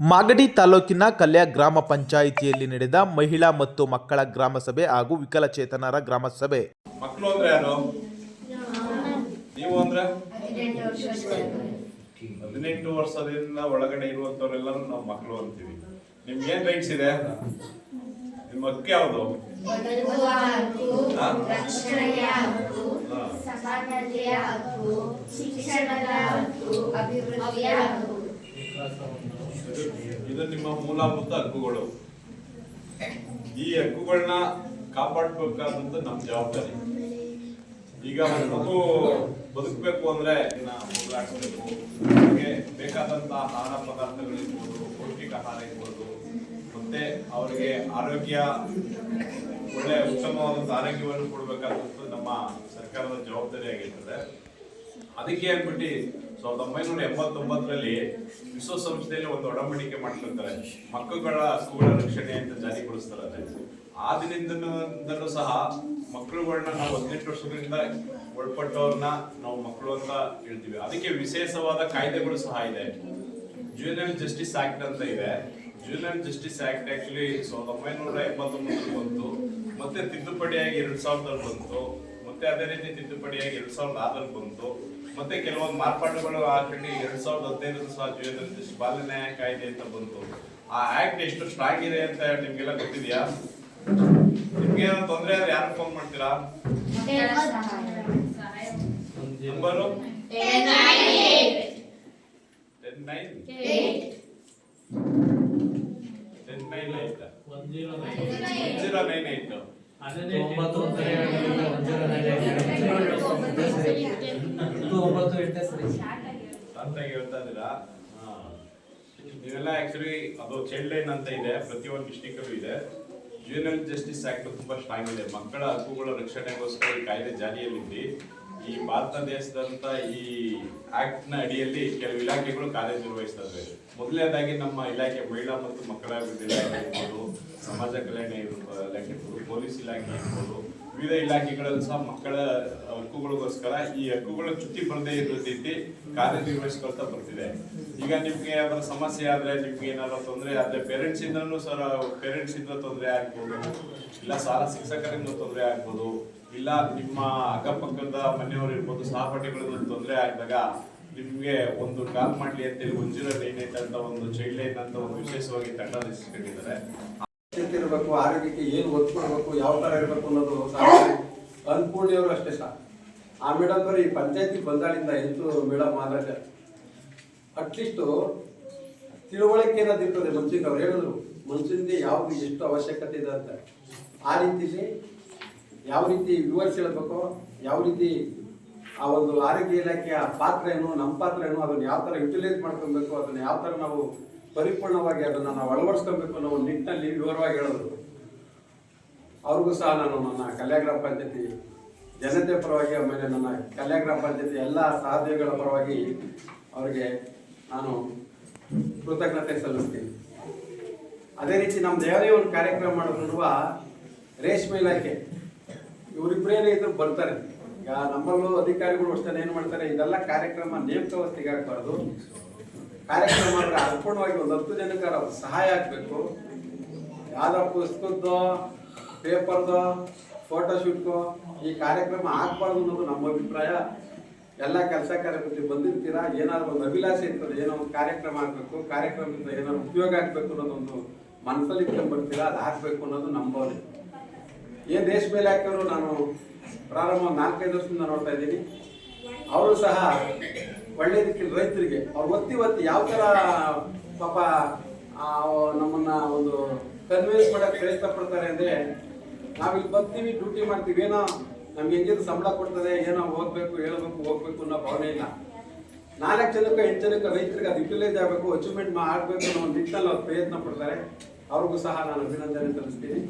ಮಾಗಡಿ ತಾಲೂಕಿನ ಕಲ್ಯ ಗ್ರಾಮ ಪಂಚಾಯಿತಿಯಲ್ಲಿ ನಡೆದ ಮಹಿಳಾ ಮತ್ತು ಮಕ್ಕಳ ಗ್ರಾಮ ಸಭೆ ಹಾಗೂ ವಿಕಲಚೇತನರ ಗ್ರಾಮ ಸಭೆ. ಮಕ್ಕಳು ಅಂದ್ರೆ ಯಾರು? ನೀವು ಅಂದ್ರೆ? ಹದಿನೆಂಟು ವರ್ಷದಿಂದ ಒಳಗಡೆ ಇರುವಂತವ್ರೆಲ್ಲರೂ ನಾವು ಮಕ್ಕಳು ಅಂತೀವಿ. ನಿಮ್ಗೆ ಏನ್ ರೈಟ್ಸ್ ಇದೆ? ನಿಮ್ಮ ಹಕ್ಕು ಯಾವುದು? ಶಿಕ್ಷಣದ ಹಕ್ಕು ಅಭಿವೃದ್ಧಿಯ ಹಕ್ಕು. ಇದು- ನಿಮ್ಮ ಮೂಲಭೂತ ಹಕ್ಕುಗಳು. ಈ ಹಕ್ಕುಗಳನ್ನ ಕಾಪಾಡ್ಬೇಕಾದಂತ ನಮ್ ಜವಾಬ್ದಾರಿ. ಈಗ ಮಗು ಬದುಕಬೇಕು ಅಂದ್ರೆ ದಿನ ಹಾಕ್ಸ್ಬೇಕು ಅವ್ರಿಗೆ ಬೇಕಾದಂತ ಆಹಾರ ಪದಾರ್ಥಗಳಿರ್ಬೋದು ಪೌಷ್ಟಿಕ ಆಹಾರ ಇರ್ಬೋದು. ಮತ್ತೆ ಅವರಿಗೆ ಆರೋಗ್ಯ, ಒಳ್ಳೆ ಉತ್ತಮವಾದಂತ ಆರೋಗ್ಯವನ್ನು ಕೊಡ್ಬೇಕಾದಂತ ನಮ್ಮ ಸರ್ಕಾರದ ಜವಾಬ್ದಾರಿ ಆಗಿರ್ತದೆ. ಅದಕ್ಕೆ ಆಗ್ಬಿಟ್ಟು ಸಾವಿರದ ಒಂಬೈನೂರ ಎಂಬತ್ತೊಂಬತ್ತರಲ್ಲಿ ವಿಶ್ವಸಂಸ್ಥೆಯಲ್ಲಿ ಒಂದು ಒಡಂಬಡಿಕೆ ಮಾಡ್ಕೊಳ್ತಾರೆ ಮಕ್ಕಳುಗಳ ಹಕ್ಕುಗಳ ರಕ್ಷಣೆ ಅಂತ ಜಾರಿಗೊಳಿಸ್ತಾರೆ. ಆ ದಿನದಿಂದಲೂ ಸಹ ಮಕ್ಕಳುಗಳನ್ನ ನಾವು ಹದಿನೆಂಟು ವರ್ಷಗಳಿಂದ ಒಳಪಟ್ಟವ್ರನ್ನ ನಾವು ಮಕ್ಕಳು ಅಂತ ಹೇಳ್ತೀವಿ. ಅದಕ್ಕೆ ವಿಶೇಷವಾದ ಕಾಯ್ದೆಗಳು ಸಹ ಇದೆ. ಜೂನಿಯರ್ ಜಸ್ಟಿಸ್ ಆಕ್ಟ್ ಅಂತ ಇದೆ. ಜೂನಿಯರ್ ಜಸ್ಟಿಸ್ ಆಕ್ಟ್ ಆಕ್ಚುಲಿ ಸಾವಿರದ ಒಂಬೈನೂರ ಎಂಬತ್ತೊಂಬತ್ತರಲ್ಲಿ ಬಂತು. ಮತ್ತೆ ತಿದ್ದುಪಡಿಯಾಗಿ ಎರಡು ಸಾವಿರದಲ್ಲಿ ಬಂತು ಮತ್ತೆ ಅದೇ ರೀತಿ ತಿದ್ದುಪಡಿಯಾಗಿ ಎರಡು ಸಾವಿರದ ಆರಲ್ಲಿ ಬಂತು. ಮತ್ತೆ ಕೆಲವೊಂದು ಮಾರ್ಪಾಡುಗಳು ಹಾಕೊಂಡು ಎರಡ್ ಸಾವಿರದ ಹದಿನೈದು ಸಹ ಜೀವನದಲ್ಲಿ ಬಾಲ್ಯ ನ್ಯಾಯ ಕಾಯ್ದೆ ಅಂತ ಬಂತು. ಆ ಆಕ್ಟ್ ಎಷ್ಟು ಸ್ಟ್ರಾಂಗ್ ಇದೆ ಅಂತ ನಿಮ್ಗೆಲ್ಲ ಗೊತ್ತಿದ್ಯಾ? ನಿಮ್ಗೆ ಏನೋ ತೊಂದರೆ ಆದ್ರೆ ಯಾರು ಫೋನ್ ಮಾಡ್ತೀರಾ? Number? Ten nine ten nine eight zero nine eight ಒಂಬತ್ತು ಅಂತ ಹೇಳಿದ್ರೆ ಒಂಜೂರ ಇದು ಒಂಬತ್ತು ಎಂಟೇ ಸರಿ ಅಂತಾಗಿ ಹೇಳ್ತಾ ಇದ್ದೀರಾ. ನೀವೆಲ್ಲ ಆಕ್ಚುಲಿ ಅದು ಚೈಲ್ಡ್ ಲೈನ್ ಅಂತ ಇದೆ. ಪ್ರತಿಯೊಂದು ಡಿಸ್ಟಿಕ್ಟು ಇದೆ. ಜ್ಯುವೆನಲ್ ಜಸ್ಟಿಸ್ ಆಕ್ಟ್ ತುಂಬಾ ಸ್ಟ್ರಾಂಗ್ ಇದೆ. ಮಕ್ಕಳ ಹಕ್ಕುಗಳ ರಕ್ಷಣೆಗೋಸ್ಕರ ಈ ಕಾಯ್ದೆ ಜಾರಿಯಲ್ಲಿದ್ದು ಈ ಭಾರತ ದೇಶದಂತ ಈ ಆಕ್ಟ್ನ ಅಡಿಯಲ್ಲಿ ಕೆಲವು ಇಲಾಖೆಗಳು ಕಾರ್ಯನಿರ್ವಹಿಸ್ತವೆ ಮೊದಲನೇದಾಗಿ ನಮ್ಮ ಇಲಾಖೆ ಮಹಿಳಾ ಮತ್ತು ಮಕ್ಕಳ ಅಭಿವೃದ್ಧಿ ಇಲಾಖೆ ಇರ್ಬೋದು ಸಮಾಜ ಕಲ್ಯಾಣ ಇಲಾಖೆ ಇರ್ಬೋದು, ಪೊಲೀಸ್ ಇಲಾಖೆ ಇರ್ಬೋದು ವಿವಿಧ ಇಲಾಖೆಗಳಲ್ಲಿ ಸಹ ಮಕ್ಕಳ ಹಕ್ಕುಗಳಿಗೋಸ್ಕರ ಈ ಹಕ್ಕುಗಳ ಚುಟ್ಟಿ ಬರದೇ ಇರೋ ರೀತಿ ಕಾರ್ಯನಿರ್ವಹಿಸ್ಕೊಳ್ತಾ ಬರ್ತಿದೆ. ಈಗ ನಿಮ್ಗೆ ಯಾವ್ದಾರ ಸಮಸ್ಯೆ ಆದ್ರೆ ನಿಮ್ಗೆ ಏನಾದ್ರು ತೊಂದರೆ ಆದ್ರೆ ಪೇರೆಂಟ್ಸ್ ಇಂದನು ಸರ್ ಪೇರೆಂಟ್ಸ್ ಇಂದ ತೊಂದರೆ ಆಗ್ಬೋದು, ಇಲ್ಲ ಸಾಲ ಶಿಕ್ಷಕರಿಂದ ತೊಂದರೆ ಆಗ್ಬೋದು, ಇಲ್ಲ ನಿಮ್ಮ ಅಕ್ಕಪಕ್ಕದ ಮನೆಯವರು ಇರ್ಬೋದು, ಸಹಪಾಠಿಗಳಿಂದ ತೊಂದರೆ ಆದಾಗ ನಿಮ್ಗೆ ಒಂದು ಕಾಲ್ ಮಾಡ್ಲಿ ಅಂತೇಳಿ ಒಂಜೂರ ಲೈನ್ ಐತೆ ಅಂತ ಒಂದು ಚೈಲ್ಡ್ ಲೈನ್ ಅಂತ ಒಂದು ವಿಶೇಷವಾಗಿ ತಂಡ ಇರಬೇಕು, ಆರೋಗ್ಯಕ್ಕೆ ಏನು ಒತ್ತು ಕೊಡಬೇಕು, ಯಾವ ತರ ಇರಬೇಕು ಅನ್ನೋದು ಅನ್ಪೂರ್ಣಿಯವರು ಅಷ್ಟೇ ಸಹ ಆ ಮೇಡಮ್ ಬರೀ ಪಂಚಾಯತಿ ಬಂದಾಳಿಂದ ಎಂತ ಮೇಡಮ್ ಆದಾಗ ಅಟ್ಲೀಸ್ಟ್ ತಿಳುವಳಿಕೆ ಏನಾದ್ರು ಇರ್ತದೆ, ಮನ್ಸಿಗೆ ಅವ್ರು ಹೇಳಿದ್ರು ಯಾವ ಯಾವ್ದು ಎಷ್ಟು ಅವಶ್ಯಕತೆ ಇದೆ ಅಂತ. ಆ ರೀತಿಲಿ ಯಾವ ರೀತಿ ವಿವರಿಸಿ ಹೇಳ್ಬೇಕು, ಯಾವ ರೀತಿ ಆ ಒಂದು ಆರೋಗ್ಯ ಇಲಾಖೆಯ ಪಾತ್ರ ಏನು, ನಮ್ಮ ಪಾತ್ರ ಏನು, ಅದನ್ನು ಯಾವ ಥರ ಯುಟಿಲೈಸ್ ಮಾಡ್ಕೊಬೇಕು ಅದನ್ನು ಯಾವ ಥರ ನಾವು ಪರಿಪೂರ್ಣವಾಗಿ ಅದನ್ನು ನಾವು ಅಳವಡಿಸ್ಕೊಬೇಕು ಅನ್ನೋ ಒಂದು ನಿಟ್ಟಿನಲ್ಲಿ ವಿವರವಾಗಿ ಹೇಳಿದ್ರು ಅವ್ರಿಗೂ ಸಹ ನಾನು ನನ್ನ ಕಲ್ಯಾಣ ಗ್ರಾಮ ಪಂಚಾಯತಿ ಜನತೆ ಪರವಾಗಿ ಆಮೇಲೆ ನನ್ನ ಕಲ್ಯಾಣ ಗ್ರಾಮ ಪಂಚಾಯತಿ ಎಲ್ಲ ಸಾಧ್ಯಗಳ ಪರವಾಗಿ ಅವರಿಗೆ ನಾನು ಕೃತಜ್ಞತೆ ಸಲ್ಲಿಸ್ತೀನಿ. ಅದೇ ರೀತಿ ನಮ್ಮ ದೇವರೇ ಒಂದು ಕಾರ್ಯಕ್ರಮ ಮಾಡಿಕೊಂಡಿರುವ ರೇಷ್ಮೆ ಇಲಾಖೆ. ಇವರಿಬ್ಬರೇನೇ ಇದ್ರು ಬರ್ತಾರೆ. ಈಗ ನಮ್ಮಲ್ಲೂ ಅಧಿಕಾರಿಗಳು ಅಷ್ಟೇ ಏನು ಮಾಡ್ತಾರೆ, ಇದೆಲ್ಲ ಕಾರ್ಯಕ್ರಮ ನೇಮಕ ಹಾಕ್ಬಾರ್ದು. ಕಾರ್ಯಕ್ರಮ ಅಂದ್ರೆ ಅರ್ಪಣವಾಗಿ ಒಂದು ಹತ್ತು ಜನಕ್ಕೆ ಸಹಾಯ ಆಗಬೇಕು. ಯಾವ್ದೋ ಪುಸ್ತಕದ್ದೋ, ಪೇಪರ್ದೋ ಫೋಟೋಶೂಟ್ಗೋ ಈ ಕಾರ್ಯಕ್ರಮ ಆಗ್ಬಾರ್ದು ಅನ್ನೋದು ನಮ್ಮ ಅಭಿಪ್ರಾಯ. ಎಲ್ಲ ಕೆಲಸ ಕಾರ್ಯಕ್ರಮ ಬಂದಿರ್ತೀರಾ? ಏನಾದ್ರು ಒಂದು ಅಭಿಲಾಷೆ ಇರ್ತದೆ, ಏನೋ ಒಂದು ಕಾರ್ಯಕ್ರಮ ಆಗಬೇಕು, ಕಾರ್ಯಕ್ರಮದಿಂದ ಏನಾದ್ರು ಉಪಯೋಗ ಆಗಬೇಕು ಅನ್ನೋದೊಂದು ಮನಸ್ಸಲ್ಲಿ ಇಟ್ಕೊಂಡ್ ಬರ್ತೀರಾ ಅದು ಹಾಕ್ಬೇಕು ಅನ್ನೋದು ನಮ್ಮ ಏನು ದೇಶ ಮೇಲೆ ಹಾಕಿದ್ರು ನಾನು ಪ್ರಾರಂಭ ನಾಲ್ಕೈದು ವರ್ಷದಿಂದ ನೋಡ್ತಾ ಇದ್ದೀನಿ. ಅವರು ಸಹ ಒಳ್ಳೆ ರೀತಿಯಲ್ಲಿ ರೈತರಿಗೆ. ಅವ್ರು ಒತ್ತಿ ಒತ್ತಿ ಯಾವ ಥರ ಪಾಪ ನಮ್ಮನ್ನ ಒಂದು ಕನ್ವಿನ್ಸ್ ಮಾಡಕ್ಕೆ ಪ್ರಯತ್ನ ಪಡ್ತಾರೆ ಅಂದ್ರೆ ನಾವಿಲ್ಲಿ ಬರ್ತೀವಿ, ಡ್ಯೂಟಿ ಮಾಡ್ತೀವಿ. ಏನೋ ನಮ್ಗೆ ಹೆಂಗಿದ್ರು ಸಂಬಳ ಕೊಡ್ತದೆ, ಏನೋ ಹೋಗ್ಬೇಕು ಹೇಳ್ಬೇಕು, ಹೋಗ್ಬೇಕು ಅನ್ನೋ ಭಾವನೆ ಇಲ್ಲ. ನಾಲ್ಕು ಜನಕ್ಕೆ, ಎಂಟು ಜನಕ್ಕೆ ರೈತರಿಗೆ ಅದು ಯುಟಿಲೈಸ್ ಆಗಬೇಕು ಅಚೀವ್ಮೆಂಟ್ ಮಾಡಬೇಕು ಅನ್ನೋ ಒಂದು ನಿಟ್ಟಿನಲ್ಲಿ ಅವ್ರು ಪ್ರಯತ್ನ ಪಡ್ತಾರೆ. ಅವ್ರಿಗೂ ಸಹ ನಾನು ಅಭಿನಂದನೆ ಸಲ್ಲಿಸ್ತೀನಿ.